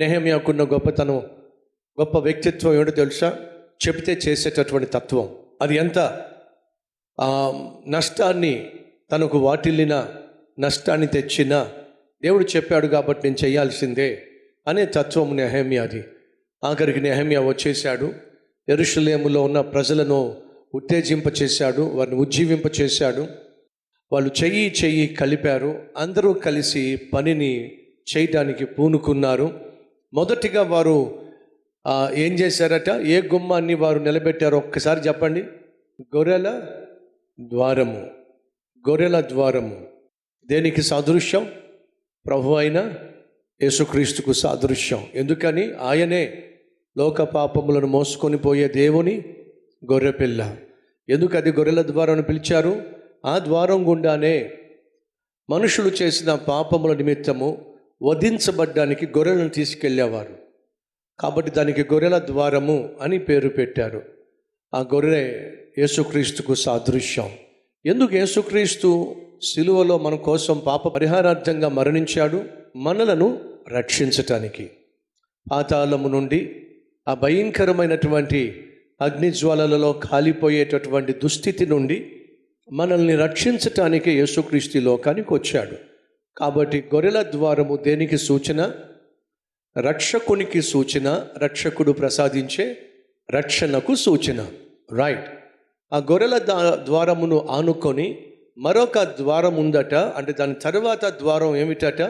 నెహమియాకున్న గొప్పతనం గొప్ప వ్యక్తిత్వం ఏమిటో తెలుసా? చెబితే చేసేటటువంటి తత్వం. అది ఎంత? నష్టాన్ని తనకు వాటిల్లిన నష్టాన్ని తెచ్చిన దేవుడు చెప్పాడు కాబట్టి నేను చేయాల్సిందే అనే తత్వం నెహమ్యాది. ఆఖరికి నెహమ్యా వచ్చేశాడు ఎరుషులేములో ఉన్న ప్రజలను ఉత్తేజింపచేశాడు వారిని ఉజ్జీవింపచేశాడు వాళ్ళు చెయ్యి చెయ్యి కలిపారు అందరూ కలిసి పనిని చేయడానికి పూనుకున్నారు. మొదటిగా వారు ఏం చేశారట? ఏ గుమ్మాన్ని వారు నిలబెట్టారో ఒక్కసారి చెప్పండి. గొర్రెల ద్వారము. గొర్రెల ద్వారము. దేనికి సాదృశ్యం? ప్రభు అయిన యేసుక్రీస్తుకు సాదృశ్యం. ఎందుకని? ఆయనే లోక పాపములను మోసుకొని పోయే దేవుని గొర్రెపిల్ల ఎందుకు అది గొర్రెల ద్వారం అని పిలిచారు? ఆ ద్వారం గుండానే మనుషులు చేసిన పాపముల నిమిత్తము వధించబడ్డానికి గొర్రెలను తీసుకెళ్ళేవారు కాబట్టి దానికి గొర్రెల ద్వారము అని పేరు పెట్టారు. ఆ గొర్రె యేసుక్రీస్తుకు సాదృశ్యం. ఎందుకు యేసుక్రీస్తు సిలువలో మన కోసం పాప పరిహారార్థంగా మరణించాడు? మనలను రక్షించటానికి. పాతాళము నుండి ఆ భయంకరమైనటువంటి అగ్నిజ్వాలలలో కాలిపోయేటటువంటి దుస్థితి నుండి మనల్ని రక్షించటానికి యేసుక్రీస్తు లోకానికి వచ్చాడు. కాబట్టి గొర్రెల ద్వారము దేనికి సూచన? రక్షకునికి సూచన రక్షకుడు ప్రసాదించే రక్షణకు సూచన. రైట్ ఆ గొర్రెల ద్వారమును ఆనుకొని మరొక ద్వారం ఉందట అంటే దాని తర్వాత ద్వారం ఏమిటట?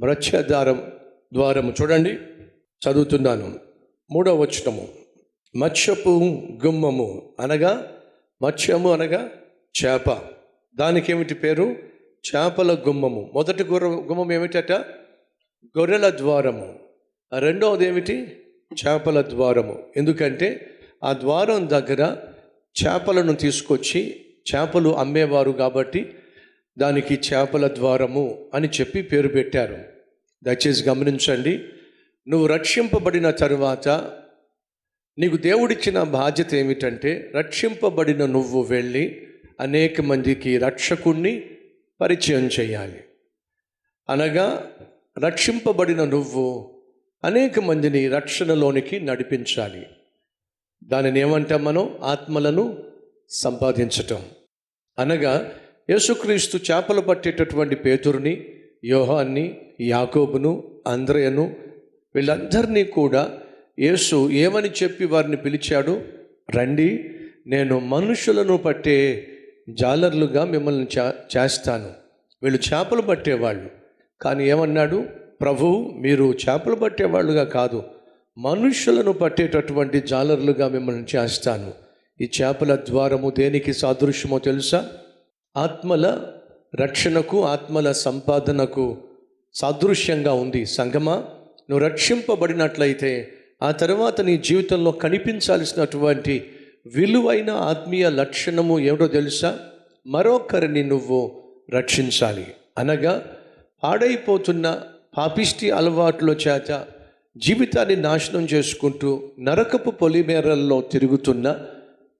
మత్స్యద్వారం ద్వారము. చూడండి చదువుతున్నాను. మూడవ వచనము. మత్స్యపు గుమ్మము అనగా మత్స్యము అనగా చేప. దానికి ఏమిటి పేరు? చేపల గుమ్మము. మొదటి గుర్ర గుమ్మం ఏమిటట? గొర్రెల ద్వారము. రెండవది ఏమిటి? చేపల ద్వారము. ఎందుకంటే ఆ ద్వారం దగ్గర చేపలను తీసుకొచ్చి చేపలు అమ్మేవారు కాబట్టి దానికి చేపల ద్వారము అని చెప్పి పేరు పెట్టారు. దయచేసి గమనించండి. నువ్వు రక్షింపబడిన తరువాత నీకు దేవుడిచ్చిన బాధ్యత ఏమిటంటే రక్షింపబడిన నువ్వు వెళ్ళి అనేక మందికి రక్షకుణ్ణి పరిచయం చేయాలి. అనగా రక్షింపబడిన నువ్వు అనేక మందిని రక్షణలోనికి నడిపించాలి. దానిని ఏమంటాం మనం? ఆత్మలను సంపాదించటం. అనగా యేసుక్రీస్తు చేపలు పట్టేటటువంటి పేతురుని యోహాన్ని యాకోబును అంద్రయను వీళ్ళందరినీ కూడా యేసు ఏమని చెప్పి వారిని పిలిచాడు? రండి నేను మనుషులను పట్టే జాలర్లుగా మిమ్మల్ని చే చేస్తాను. వీళ్ళు చేపలు పట్టేవాళ్ళు. కానీ ఏమన్నాడు? ప్రభు మీరు చేపలు పట్టేవాళ్ళుగా కాదు. మనుషులను పట్టేటటువంటి జాలర్లుగా మిమ్మల్ని చేస్తాను. ఈ చేపల ద్వారము దేనికి సాదృశ్యమో తెలుసా? ఆత్మల రక్షణకు ఆత్మల సంపాదనకు సాదృశ్యంగా ఉంది. సంగమా నువ్వు రక్షింపబడినట్లయితే ఆ తర్వాత నీ జీవితంలో కనిపించాల్సినటువంటి విలువైన ఆత్మీయ లక్షణము ఏమిటో తెలుసా? మరొకరిని నువ్వు రక్షించాలి. అనగా పాడైపోతున్న పాపిష్టి అలవాట్ల చేత జీవితాన్ని నాశనం చేసుకుంటూ నరకపు పొలిమేరల్లో తిరుగుతున్న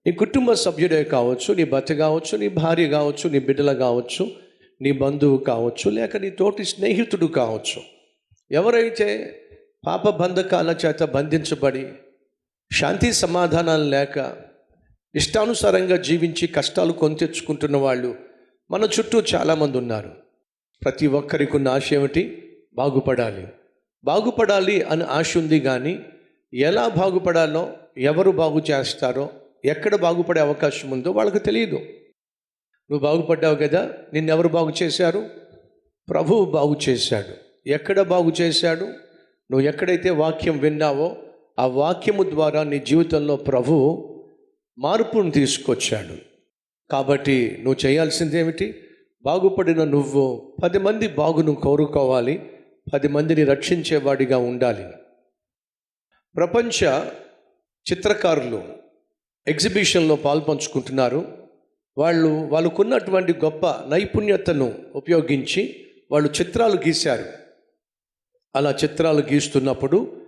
నీ కుటుంబ సభ్యుడే కావచ్చు నీ భర్త కావచ్చు నీ భార్య కావచ్చు నీ బిడ్డలు కావచ్చు నీ బంధువు కావచ్చు లేక నీ తోటి స్నేహితుడు కావచ్చు. ఎవరైతే పాప బంధకాల చేత బంధించబడి శాంతి సమాధానాలు లేక ఇష్టానుసారంగా జీవించి కష్టాలు కొని తెచ్చుకుంటున్న వాళ్ళు మన చుట్టూ చాలామంది ఉన్నారు. ప్రతి ఒక్కరికి ఉన్న ఆశ ఏమిటి? బాగుపడాలి. బాగుపడాలి అని ఆశ ఉంది కానీ ఎలా బాగుపడాలో ఎవరు బాగు చేస్తారో ఎక్కడ బాగుపడే అవకాశం ఉందో వాళ్ళకి తెలియదు. నువ్వు బాగుపడ్డావు కదా నిన్నెవరు బాగు చేశారు? ప్రభువు బాగు చేశాడు. ఎక్కడ బాగు చేశాడు? నువ్వు ఎక్కడైతే వాక్యం విన్నావో ఆ వాక్యము ద్వారా నీ జీవితంలో ప్రభువు మార్పును తీసుకొచ్చాడు. కాబట్టి నువ్వు చేయాల్సింది ఏమిటి బాగుపడిన నువ్వు పది మంది బాగును కోరుకోవాలి. పది మందిని రక్షించేవాడిగా ఉండాలి. ప్రపంచ చిత్రకారులు ఎగ్జిబిషన్లో పాల్పంచుకుంటున్నారు. వాళ్ళు వాళ్ళకున్నటువంటి గొప్ప నైపుణ్యతను ఉపయోగించి వాళ్ళు చిత్రాలు గీశారు. అలా చిత్రాలు గీస్తున్నప్పుడు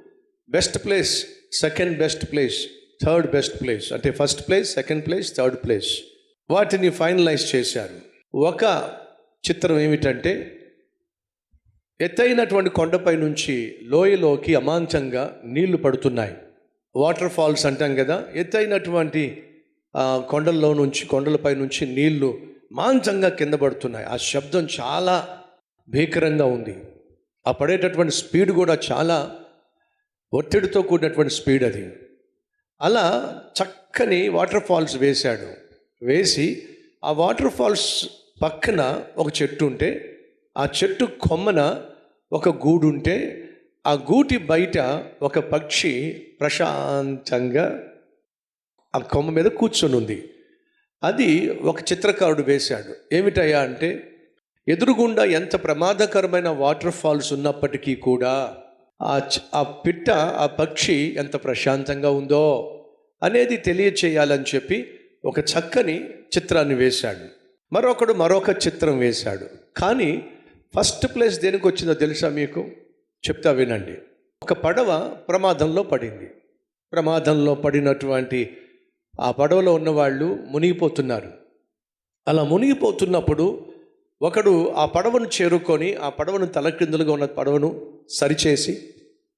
best place second best place third best place అంటే first place second place third place వాటిని ఫైనలైజ్ చేశారు. ఒక చిత్రం ఏమిటంటే ఎత్తైనటువంటి కొండపై నుంచి లోయలోకి అమాంతంగా నీళ్ళు పడుతున్నాయి. వాటర్ ఫాల్స్ అంటాం కదా ఎత్తైనటువంటి కొండల్లో నుంచి కొండలపై నుంచి నీళ్ళు మాంచంగా కింద పడుతున్నాయి. ఆ శబ్దం చాలా భీకరంగా ఉంది. ఆ పడేటటువంటి స్పీడ్ కూడా చాలా ఒత్తిడితో కూడినటువంటి స్పీడ్ అది. అలా చక్కని వాటర్ ఫాల్స్ వేశాడు. వేసి ఆ వాటర్ ఫాల్స్ పక్కన ఒక చెట్టు ఉంటే ఆ చెట్టు కొమ్మన ఒక గూడు ఉంటే ఆ గూటి బయట ఒక పక్షి ప్రశాంతంగా ఆ కొమ్మ మీద కూర్చొని ఉంది. అది ఒక చిత్రకారుడు వేశాడు. ఏమిటయ్యా అంటే ఎదురుగుండా ఎంత ప్రమాదకరమైన వాటర్ ఫాల్స్ ఉన్నప్పటికీ కూడా ఆ ఆ పిట్ట ఆ పక్షి ఎంత ప్రశాంతంగా ఉందో అనేది తెలియచేయాలని చెప్పి ఒక చక్కని చిత్రాన్ని వేశాడు. మరొకడు మరొక చిత్రం వేశాడు. కానీ ఫస్ట్ ప్లేస్ దేనికి వచ్చిందో తెలుసా మీకు? చెప్తా వినండి. ఒక పడవ ప్రమాదంలో పడింది. ప్రమాదంలో పడినటువంటి ఆ పడవలో ఉన్నవాళ్ళు మునిగిపోతున్నారు. అలా మునిగిపోతున్నప్పుడు ఒకడు ఆ పడవను చేరుకొని ఆ పడవను తలక్రిందులుగా ఉన్న పడవను సరిచేసి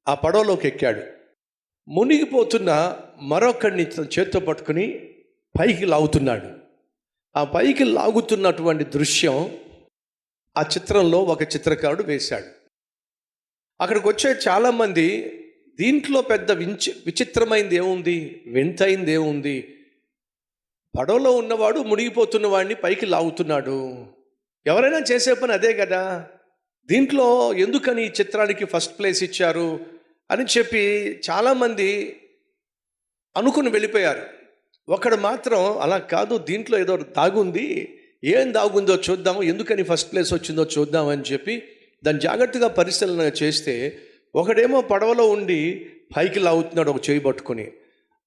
ఆ పడవలోకి ఎక్కాడు. మునిగిపోతున్న మరొకడిని తన చేత్తో పట్టుకుని పైకి లాగుతున్నాడు. ఆ పైకి లాగుతున్నటువంటి దృశ్యం ఆ చిత్రంలో ఒక చిత్రకారుడు వేశాడు. అక్కడికి వచ్చే చాలామంది దీంట్లో పెద్ద వించి విచిత్రమైంది ఏముంది? వింతైంది ఏముంది? పడవలో ఉన్నవాడు మునిగిపోతున్న వాడిని పైకి లాగుతున్నాడు. ఎవరైనా చేసే పని అదే కదా? దీంట్లో ఎందుకని ఈ చిత్రానికి ఫస్ట్ ప్లేస్ ఇచ్చారు అని చెప్పి చాలామంది అనుకుని వెళ్ళిపోయారు. ఒకడు మాత్రం అలా కాదు దీంట్లో ఏదో దాగుంది ఏం దాగుందో చూద్దాము ఎందుకని ఫస్ట్ ప్లేస్ వచ్చిందో చూద్దామని చెప్పి దాన్ని జాగ్రత్తగా పరిశీలన చేస్తే ఒకడేమో పడవలో ఉండి పైకి లాగుతున్నాడు ఒక చేయి పట్టుకుని.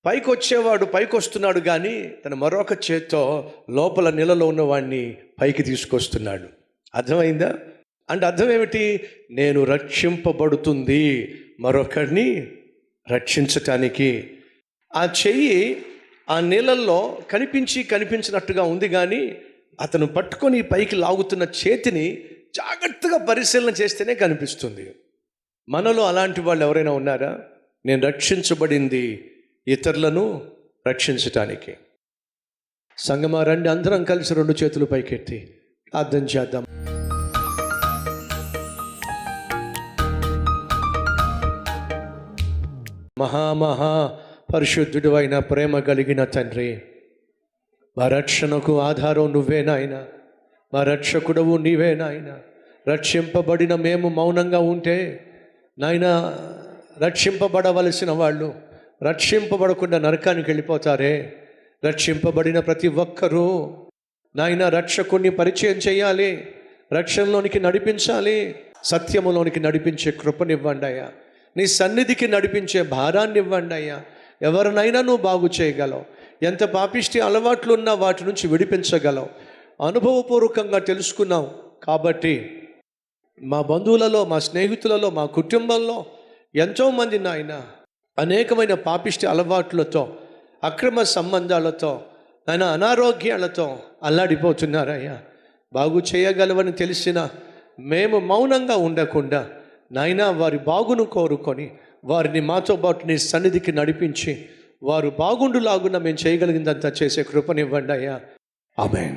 పైకి వచ్చేవాడు పైకి వస్తున్నాడు కానీ తన మరొక చేత్తో లోపల నీళ్ళలో ఉన్నవాడిని పైకి తీసుకొస్తున్నాడు. అర్థమైందా? అంటే అర్థం ఏమిటి? నేను రక్షింపబడుతుంది మరొకరిని రక్షించటానికి. ఆ చెయ్యి ఆ నీళ్ళల్లో కనిపించి కనిపించినట్టుగా ఉంది కానీ అతను పట్టుకొని పైకి లాగుతున్న చేతిని జాగ్రత్తగా పరిశీలన చేస్తేనే కనిపిస్తుంది. మనలో అలాంటి వాళ్ళు ఎవరైనా ఉన్నారా? నేను రక్షించబడింది ఇతరులను రక్షించటానికి. సంగమా రండి అందరం కలిసి రెండు చేతులు పైకెత్తి అర్థం చేద్దాం. మహామహా పరిశుద్ధుడు అయిన ప్రేమ కలిగిన తండ్రి. మా రక్షణకు ఆధారం నువ్వే నాయన. మా రక్షకుడవు నీవే నాయన. రక్షింపబడిన మేము మౌనంగా ఉంటే నాయన రక్షింపబడవలసిన వాళ్ళు రక్షింపబడకుండా నరకానికి వెళ్ళిపోతారే. రక్షింపబడిన ప్రతి ఒక్కరూ నాయన రక్షకుణ్ణి పరిచయం చేయాలి. రక్షణలోనికి నడిపించాలి. సత్యములోనికి నడిపించే కృపనివ్వండి అయ్యా. నీ సన్నిధికి నడిపించే భారాన్ని ఇవ్వండి అయ్యా. ఎవరినైనా నువ్వు బాగు చేయగలవు. ఎంత పాపిష్టి అలవాట్లు ఉన్నా వాటి నుంచి విడిపించగలవు. అనుభవపూర్వకంగా తెలుసుకున్నావు కాబట్టి మా బంధువులలో మా స్నేహితులలో మా కుటుంబంలో ఎంతోమంది నాయన అనేకమైన పాపిష్టి అలవాట్లతో అక్రమ సంబంధాలతో ఆయన అనారోగ్యాలతో అల్లాడిపోతున్నారయ్యా. బాగు చేయగలవని తెలిసిన మేము మౌనంగా ఉండకుండా నాయనా వారి బాగును కోరుకొని వారిని మాతో పాటు నీ సన్నిధికి నడిపించి వారు బాగుండులాగున మేము చేయగలిగిందంతా చేసే కృపనివ్వండి అయ్యా. ఆమెన్.